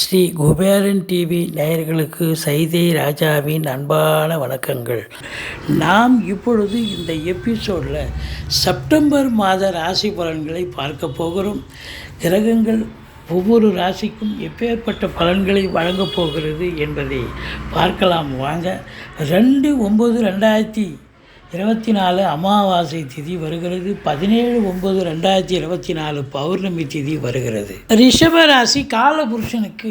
Sri Kuberan TV நேயர்களுக்கு சைதை ராஜாவின் அன்பான வணக்கங்கள். நாம் இப்பொழுது இந்த எபிசோடில் செப்டம்பர் மாத ராசி பலன்களை பார்க்க போகிறோம். கிரகங்கள் ஒவ்வொரு ராசிக்கும் எப்பேற்பட்ட பலன்களை வழங்கப் போகிறது என்பதை பார்க்கலாம் வாங்க. ரெண்டு ஒம்பது ரெண்டாயிரத்தி இருபத்தி நாலு அமாவாசை திதி வருகிறது. பதினேழு ஒன்பது ரெண்டாயிரத்தி இருபத்தி நாலு பௌர்ணமி திதி வருகிறது. ரிஷப ராசி காலபுருஷனுக்கு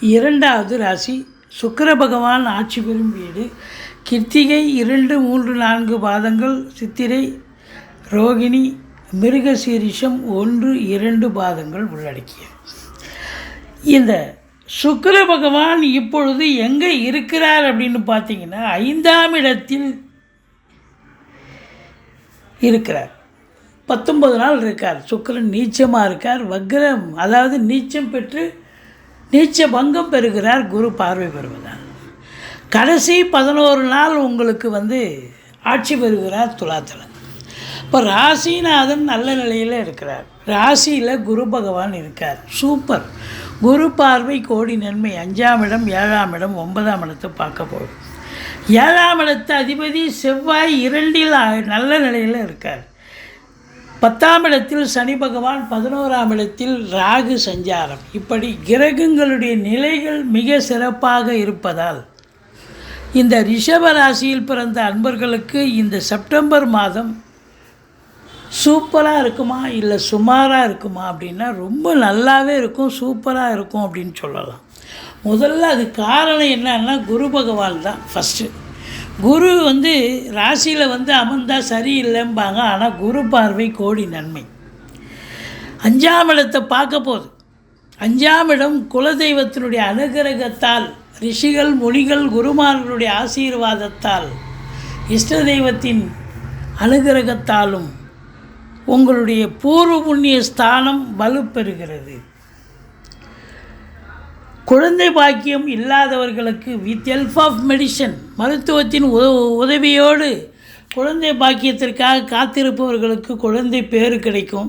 இரண்டாவது ராசி. சுக்கர பகவான் ஆட்சி பெறும் வீடு. கிருத்திகை இரண்டு மூன்று நான்கு பாதங்கள். சித்திரை ரோகிணி மிருகசீரிஷம் ஒன்று இரண்டு பாதங்கள் உள்ளடக்கிய இந்த சுக்கர பகவான் இப்பொழுது எங்கே இருக்கிறார் அப்படின்னு பார்த்தீங்கன்னா ஐந்தாம் இடத்தில் இருக்கிறார். பத்தொம்பது நாள் இருக்கார். சுக்கரன் நீச்சமாக இருக்கார். வக்ரம் அதாவது நீச்சம் பெற்று நீச்ச பங்கம் பெறுகிறார். குரு பார்வை பெறுவதால். கடைசி பதினோரு நாள் உங்களுக்கு வந்து ஆட்சி பெறுகிறார் துலாத்தலன். இப்போ ராசிநாதன் நல்ல நிலையில் இருக்கிறார். ராசியில் குரு பகவான் இருக்கார். சூப்பர். குரு பார்வை கோடி நன்மை. அஞ்சாம் இடம் ஏழாம் இடம் ஒன்பதாம் இடத்தை பார்க்க போகும் ஏழாம் இடத்து அதிபதி செவ்வாய் இரண்டில் நல்ல நிலையில் இருக்கார். பத்தாம் இடத்தில் சனி பகவான் பதினோராம் இடத்தில் ராகு சஞ்சாரம். இப்படி கிரகங்களுடைய நிலைகள் மிக சிறப்பாக இருப்பதால் இந்த ரிஷப ராசியில் பிறந்த அன்பர்களுக்கு இந்த செப்டம்பர் மாதம் சூப்பராக இருக்குமா இல்லை சுமாராக இருக்குமா அப்படின்னா ரொம்ப நல்லாவே இருக்கும் சூப்பராக இருக்கும் அப்படின்னு சொல்லலாம். முதல்ல அது காரணம் என்னன்னா குரு பகவான் தான் ஃபஸ்ட்டு குரு வந்து ராசியில் வந்து அமர்ந்தால் சரியில்லைம்பாங்க. ஆனால் குரு பார்வை கோடி நன்மை. அஞ்சாம் இடத்தை பார்க்க போகுது. அஞ்சாம் இடம் குலதெய்வத்தினுடைய அனுகிரகத்தால் ரிஷிகள் முனிகள் குருமார்களுடைய ஆசீர்வாதத்தால் இஷ்ட தெய்வத்தின் அனுகிரகத்தாலும் உங்களுடைய பூர்வ புண்ணிய ஸ்தானம் வலுப்பெறுகிறது. குழந்தை பாக்கியம் இல்லாதவர்களுக்கு வித் ஹெல்ப் ஆஃப் மெடிசன் மருத்துவத்தின் உத உதவியோடு குழந்தை பாக்கியத்திற்காக காத்திருப்பவர்களுக்கு குழந்தை பேர் கிடைக்கும்.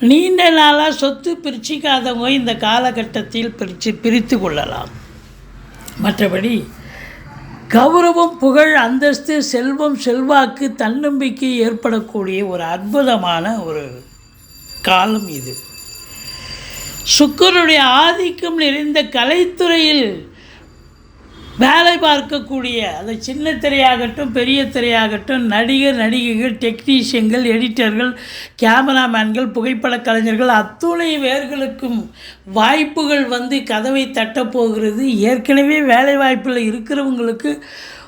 நீண்ட நாளாக சொத்து பிரிச்சிக்காதவங்க இந்த காலகட்டத்தில் பிரித்து பிரித்து கொள்ளலாம். மற்றபடி கௌரவம் புகழ் அந்தஸ்து செல்வம் செல்வாக்கு தன்னம்பிக்கை ஏற்படக்கூடிய ஒரு அற்புதமான ஒரு காலம் இது. சுக்கரனுடைய ஆதிக்கம் நிறைந்த கலைத்துறையில் வேலை பார்க்கக்கூடிய அது சின்ன திரையாகட்டும் பெரிய திரையாகட்டும் நடிகர் நடிகைகள் டெக்னீஷியன்கள் எடிட்டர்கள் கேமராமேன்கள் புகைப்பட கலைஞர்கள் அத்துணை பேர்களுக்கும் வாய்ப்புகள் வந்து கதவை தட்டப்போகிறது ஏற்கனவே வேலை வாய்ப்பில் இருக்கிறவங்களுக்கு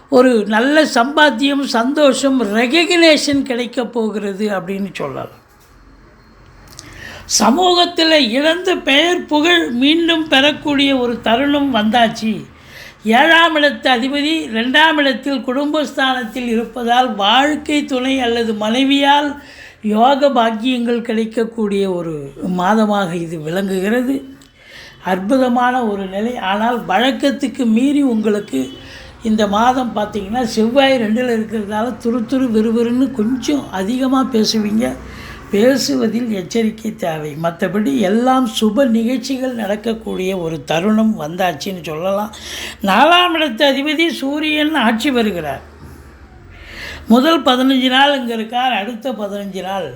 ஒரு நல்ல சம்பாத்தியம் சந்தோஷம் ரெகக்னேஷன் கிடைக்க போகிறது அப்படின்னு சொல்லலாம். சமூகத்தில் இழந்த பெயர் புகழ் மீண்டும் பெறக்கூடிய ஒரு தருணம் வந்தாச்சு. ஏழாம் இடத்து அதிபதி ரெண்டாம் இடத்தில் குடும்பஸ்தானத்தில் இருப்பதால் வாழ்க்கை துணை அல்லது மனைவியால் யோக பாக்கியங்கள் கிடைக்கக்கூடிய ஒரு மாதமாக இது விளங்குகிறது. அற்புதமான ஒரு நிலை. ஆனால் வழக்கத்துக்கு மீறி உங்களுக்கு இந்த மாதம் பார்த்திங்கன்னா செவ்வாய் ரெண்டில் இருக்கிறதால துரு துரு விறுவிறுன்னு கொஞ்சம் அதிகமாக பேசுவீங்க. பேசுவதில் எச்சரிக்கை தேவை. மற்றபடி எல்லாம் சுப நிகழ்ச்சிகள் நடக்கக்கூடிய ஒரு தருணம் வந்தாச்சுன்னு சொல்லலாம். நாலாம் இடத்து அதிபதி சூரியன் ஆட்சி வருகிறார். முதல் பதினஞ்சு நாள் இங்கே இருக்கார் அடுத்த பதினஞ்சு நாள்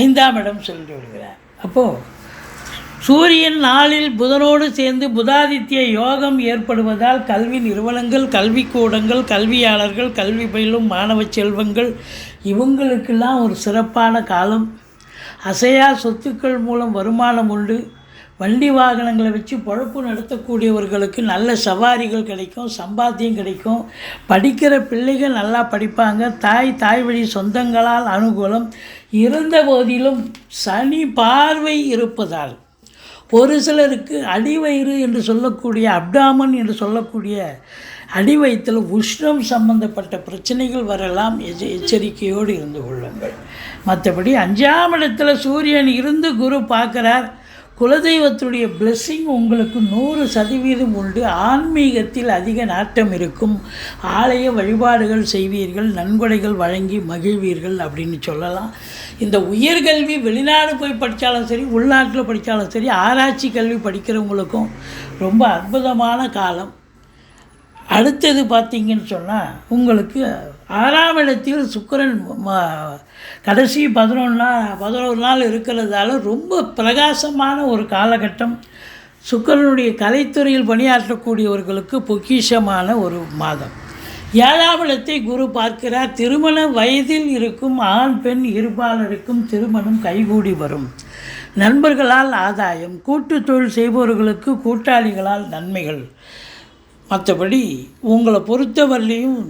ஐந்தாம் இடம் சென்று விடுகிறார். அப்போது சூரியன் நாளில் புதனோடு சேர்ந்து புதாதித்ய யோகம் ஏற்படுவதால் கல்வி நிறுவனங்கள் கல்விக்கூடங்கள் கல்வியாளர்கள் கல்வி பயிலும் மாணவ செல்வங்கள் இவங்களுக்கெல்லாம் ஒரு சிறப்பான காலம். அசையா சொத்துக்கள் மூலம் வருமானம் உண்டு. வண்டி வாகனங்களை வச்சு பொழப்பு நடத்தக்கூடியவர்களுக்கு நல்ல சவாரிகள் கிடைக்கும் சம்பாத்தியம் கிடைக்கும். படிக்கிற பிள்ளைகள் நல்லா படிப்பாங்க. தாய் தாய் வழி சொந்தங்களால் அனுகூலம். இருந்த போதிலும் சனி பார்வை இருப்பதால் ஒரு சிலருக்கு அடிவயிறு என்று சொல்லக்கூடிய அப்டாமன் என்று சொல்லக்கூடிய அடி உஷ்ணம் சம்பந்தப்பட்ட பிரச்சனைகள் வரலாம். எச்ச எச்சரிக்கையோடு இருந்து கொள்ளுங்கள். மற்றபடி அஞ்சாம் இடத்துல சூரியன் இருந்து குரு பார்க்குறார். குலதெய்வத்துடைய பிளெஸ்ஸிங் உங்களுக்கு நூறு சதவீதம் உண்டு. ஆன்மீகத்தில் அதிக நாட்டம் இருக்கும். ஆலய வழிபாடுகள் செய்வீர்கள் நன்கொடைகள் வழங்கி மகிழ்வீர்கள் அப்படின்னு சொல்லலாம். இந்த உயர்கல்வி வெளிநாடு போய் படித்தாலும் சரி உள்நாட்டில் படித்தாலும் சரி ஆராய்ச்சி கல்வி படிக்கிறவங்களுக்கும் ரொம்ப அற்புதமான காலம். அடுத்தது பார்த்தீங்கன்னு சொன்னால் உங்களுக்கு ஆறாம் இடத்தில் சுக்கிரன் கடைசி பதினொன்று நாள் பதினோரு நாள் இருக்கிறதால ரொம்ப பிரகாசமான ஒரு காலகட்டம். சுக்கிரனுடைய கலைத்துறையில் பணியாற்றக்கூடியவர்களுக்கு பொக்கிஷமான ஒரு மாதம். ஏழாம் இடத்தை குரு பார்க்கிறார். திருமண வயதில் இருக்கும் ஆண் பெண் இருபாலருக்கும் திருமணம் கைகூடி வரும். நண்பர்களால் ஆதாயம் கூட்டு தொழில் செய்பவர்களுக்கு கூட்டாளிகளால் நன்மைகள். மற்றபடி உங்களை பொறுத்தவரையிலையும்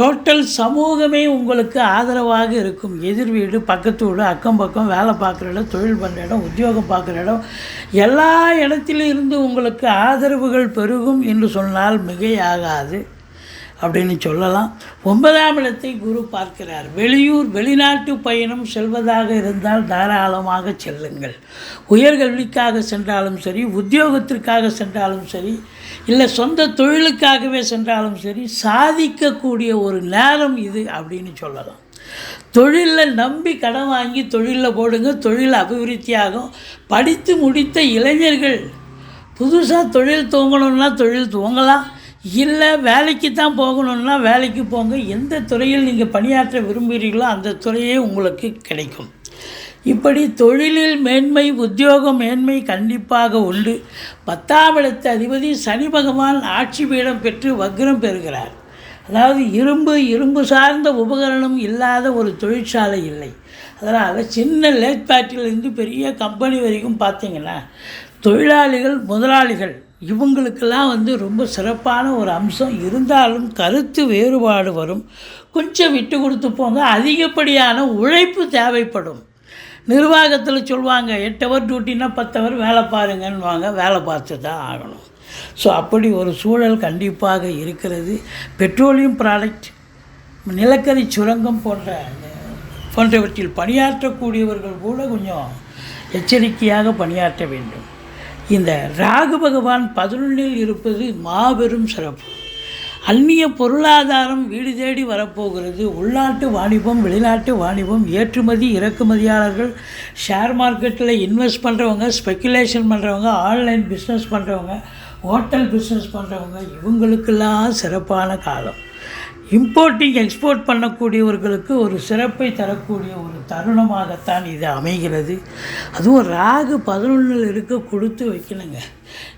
டோட்டல் சமூகமே உங்களுக்கு ஆதரவாக இருக்கும். எதிர் வீடு பக்கத்து வீடு அக்கம் பக்கம் வேலை பார்க்குற இடம் தொழில் பண்ணுற இடம் உத்தியோகம் பார்க்குற இடம். எல்லா இடத்திலிருந்து உங்களுக்கு ஆதரவுகள் பெருகும் என்று சொன்னால் மிகையாகாது. அப்படின்னு சொல்லலாம். ஒன்பதாம் இடத்தை குரு பார்க்கிறார். வெளியூர் வெளிநாட்டு பயணம் செல்வதாக இருந்தால் தாராளமாக செல்லுங்கள். உயர்கல்விக்காக சென்றாலும் சரி உத்தியோகத்திற்காக சென்றாலும் சரி இல்லை சொந்த தொழிலுக்காகவே சென்றாலும் சரி சாதிக்கக்கூடிய ஒரு நேரம் இது அப்படின்னு சொல்லலாம். தொழிலில் நம்பி கடன் வாங்கி தொழிலில் போடுங்க தொழில் அபிவிருத்தியாகும். படித்து முடித்த இளைஞர்கள் புதுசாக தொழில் துவங்கணும்னா தொழில் துவங்கலாம். இல்லை வேலைக்கு தான் போகணுன்னா வேலைக்கு போங்க. எந்த துறையில் நீங்கள் பணியாற்ற விரும்புகிறீர்களோ அந்த துறையே உங்களுக்கு கிடைக்கும். இப்படி தொழிலில் மேன்மை உத்தியோக மேன்மை கண்டிப்பாக உண்டு. பத்தாம் இடத்து அதிபதி சனி பகவான் ஆட்சி பீடம் பெற்று வக்ரம் பெறுகிறார். அதாவது இரும்பு இரும்பு சார்ந்த உபகரணம் இல்லாத ஒரு தொழிற்சாலை இல்லை. அதனால் சின்ன லேட் பேட்டிலிருந்து பெரிய கம்பெனி வரைக்கும் பார்த்தீங்கன்னா தொழிலாளிகள் முதலாளிகள் இவங்களுக்கெல்லாம் வந்து ரொம்ப சிறப்பான ஒரு அம்சம். இருந்தாலும் கருத்து வேறுபாடு வரும். கொஞ்சம் விட்டு கொடுத்து போங்க. அதிகப்படியான உழைப்பு தேவைப்படும். நிர்வாகத்தில் சொல்லுவாங்க எட்டு ஹவர் டியூட்டினா பத்து ஹவர் வேலை பாருங்கன்னுவாங்க. வேலை பார்த்து தான் ஆகணும். ஸோ அப்படி ஒரு சூழல் கண்டிப்பாக இருக்கிறது. பெட்ரோலியம் ப்ராடக்ட் நிலக்கரி சுரங்கம் போன்ற போன்றவற்றில் பணியாற்றக்கூடியவர்கள் கூட கொஞ்சம் எச்சரிக்கையாக பணியாற்ற வேண்டும். இந்த ராகு பகவான் பதினொன்றில் இருப்பது மாபெரும் சிறப்பு. அந்நிய பொருளாதாரம் வீடு தேடி வரப்போகிறது. உள்நாட்டு வாணிபம் வெளிநாட்டு வாணிபம் ஏற்றுமதி இறக்குமதியாளர்கள் ஷேர் மார்க்கெட்டில் இன்வெஸ்ட் பண்ணுறவங்க ஸ்பெக்குலேஷன் பண்ணுறவங்க ஆன்லைன் பிஸ்னஸ் பண்ணுறவங்க ஹோட்டல் பிஸ்னஸ் பண்ணுறவங்க இவங்களுக்கெல்லாம் சிறப்பான காலம். இம்போர்ட்டிங் எக்ஸ்போர்ட் பண்ணக்கூடியவர்களுக்கு ஒரு சிறப்பை தரக்கூடிய ஒரு தருணமாகத்தான் இது அமைகிறது. அதுவும் ராகு பதினொன்றில் இருக்க கொடுத்து வைக்கணுங்க.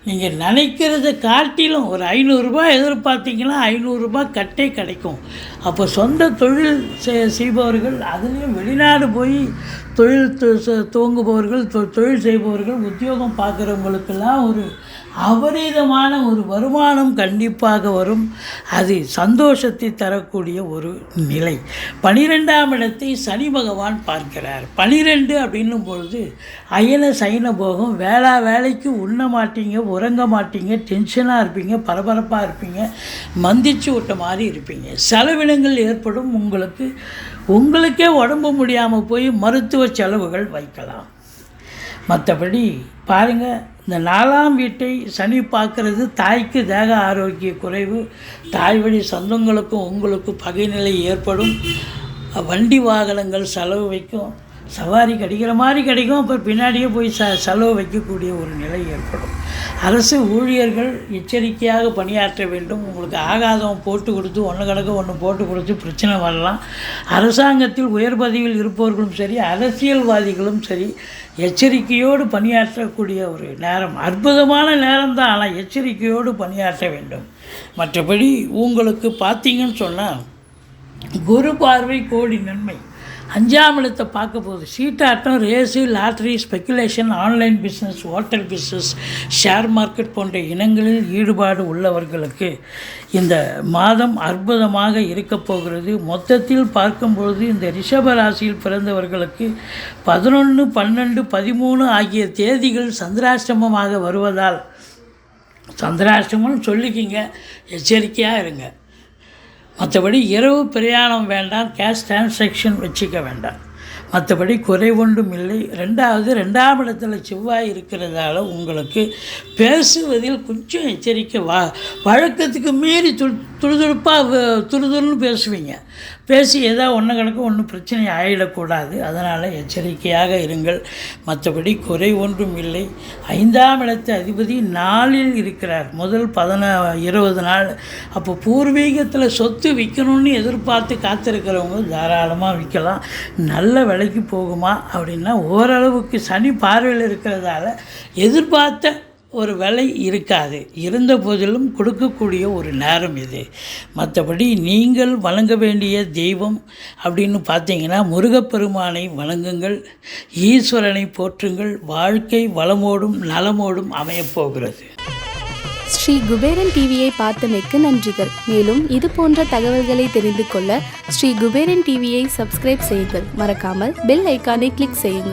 நீங்கள் நினைக்கிறத காட்டிலும் ஒரு ஐநூறுரூபா எதிர்பார்த்தீங்கன்னா ஐநூறுரூபா கட்டே கிடைக்கும். அப்போ சொந்த தொழில் செய்- செய்பவர்கள் அதுலேயும் வெளிநாடு போய் தொழில் ச- துவங்குபவர்கள் தொ- தொழில் செய்பவர்கள் உத்தியோகம் பார்க்குறவங்களுக்கெல்லாம் ஒரு அபரீதமான ஒரு வருமானம் கண்டிப்பாக வரும். அது சந்தோஷத்தை தரக்கூடிய ஒரு நிலை. பனிரெண்டாம் இடத்தை சனி பகவான் பார்க்கிறார். பனிரெண்டு அப்படின்னும் பொழுது அயன சைன போகம் வேளா வேலைக்கு உண்ண மாட்டீங்க உறங்க மாட்டீங்க டென்ஷனாக இருப்பீங்க பரபரப்பாக இருப்பீங்க மந்திச்சு விட்ட மாதிரி இருப்பீங்க. செலவினங்கள் ஏற்படும் உங்களுக்கு உங்களுக்கே உடம்பு முடியாமல் போய் மருத்துவ செலவுகள் வைக்கலாம். மற்றபடி பாருங்கள் இந்த நாலாம் வீட்டை சனி பார்க்கறது தாய்க்கு தேக ஆரோக்கிய குறைவு தாய் வழி சொந்தங்களுக்கும் உங்களுக்கும் பகைநிலை ஏற்படும். வண்டி வாகனங்கள் செலவு வைக்கும். சவாரி கிடைக்கிற மாதிரி கிடைக்கும் அப்புறம் பின்னாடியே போய் ச செலவு வைக்கக்கூடிய ஒரு நிலை ஏற்படும். அரசு ஊழியர்கள் எச்சரிக்கையாக பணியாற்ற வேண்டும். உங்களுக்கு ஆகாதவன் போட்டு கொடுத்து ஒன்று கணக்கு ஒன்று போட்டு கொடுத்து பிரச்சனை வரலாம். அரசாங்கத்தில் உயர் பதவியில் இருப்பவர்களும் சரி அரசியல்வாதிகளும் சரி எச்சரிக்கையோடு பணியாற்றக்கூடிய ஒரு நேரம் அற்புதமான நேரம் தான் ஆனால் எச்சரிக்கையோடு பணியாற்ற வேண்டும். மற்றபடி உங்களுக்கு பார்த்தீங்கன்னு சொன்னால் குரு பார்வை கோடி நன்மை. அஞ்சாம் இடத்தை பார்க்க போகுது. சீட்டாட்டம் race lottery speculation online business hotel business share market போன்ற இனங்களில் ஈடுபாடு உள்ளவர்களுக்கு இந்த மாதம் அற்புதமாக இருக்கப் போகிறது. மொத்தத்தில் பார்க்கும்பொழுது இந்த ரிஷப ராசியில் பிறந்தவர்களுக்கு பதினொன்று பன்னெண்டு பதிமூணு ஆகிய தேதிகள் சந்திராஷ்டமமாக வருவதால் சந்திராஷ்டமம்னு சொல்லிக்கிங்க. எச்சரிக்கையாக இருங்க. மற்றபடி இரவு பிரயாணம் வேண்டாம் கேஷ் டிரான்சாக்ஷன் வச்சுக்க வேண்டாம். மற்றபடி குறை ஒன்றும் இல்லை. ரெண்டாவது ரெண்டாம் இடத்துல செவ்வாய் இருக்கிறதால உங்களுக்கு பேசுவதில் கொஞ்சம் எச்சரிக்கை வா வழக்கத்துக்கு மீறி துருதுருப்பாக துருதுருன்னு பேசுவீங்க. பேசி ஏதோ ஒன்று கணக்கு ஒன்றும் பிரச்சனை ஆகிடக்கூடாது அதனால் எச்சரிக்கையாக இருங்கள். மற்றபடி குறை ஒன்றும் இல்லை. ஐந்தாம் இடத்து அதிபதி நாளில் இருக்கிறார். முதல் பதின இருபது நாள். அப்போ பூர்வீகத்தில் சொத்து விற்கணும்னு எதிர்பார்த்து காத்திருக்கிறவங்க தாராளமாக விற்கலாம். நல்ல விலைக்கு போகுமா அப்படின்னா ஓரளவுக்கு சனி பார்வையில் இருக்கிறதால எதிர்பார்த்த ஒரு விலை இருக்காது. இருந்த போதிலும் கொடுக்கக்கூடிய ஒரு நேரம் இது. மற்றபடி நீங்கள் வழங்க வேண்டிய தெய்வம் அப்படின்னு பார்த்தீங்கன்னா முருகப்பெருமானை வணங்குங்கள் ஈஸ்வரனை போற்றுங்கள் வாழ்க்கை வளமோடும் நலமோடும் அமையப்போகிறது ஸ்ரீ குபேரன் டிவியை பார்த்தமைக்கு நன்றிகள். மேலும் இது போன்ற தகவல்களை தெரிந்து கொள்ள ஸ்ரீ குபேரன் டிவியை சப்ஸ்கிரைப் செய்யுங்கள். மறக்காமல் பெல் ஐக்கானை கிளிக் செய்யுங்கள்.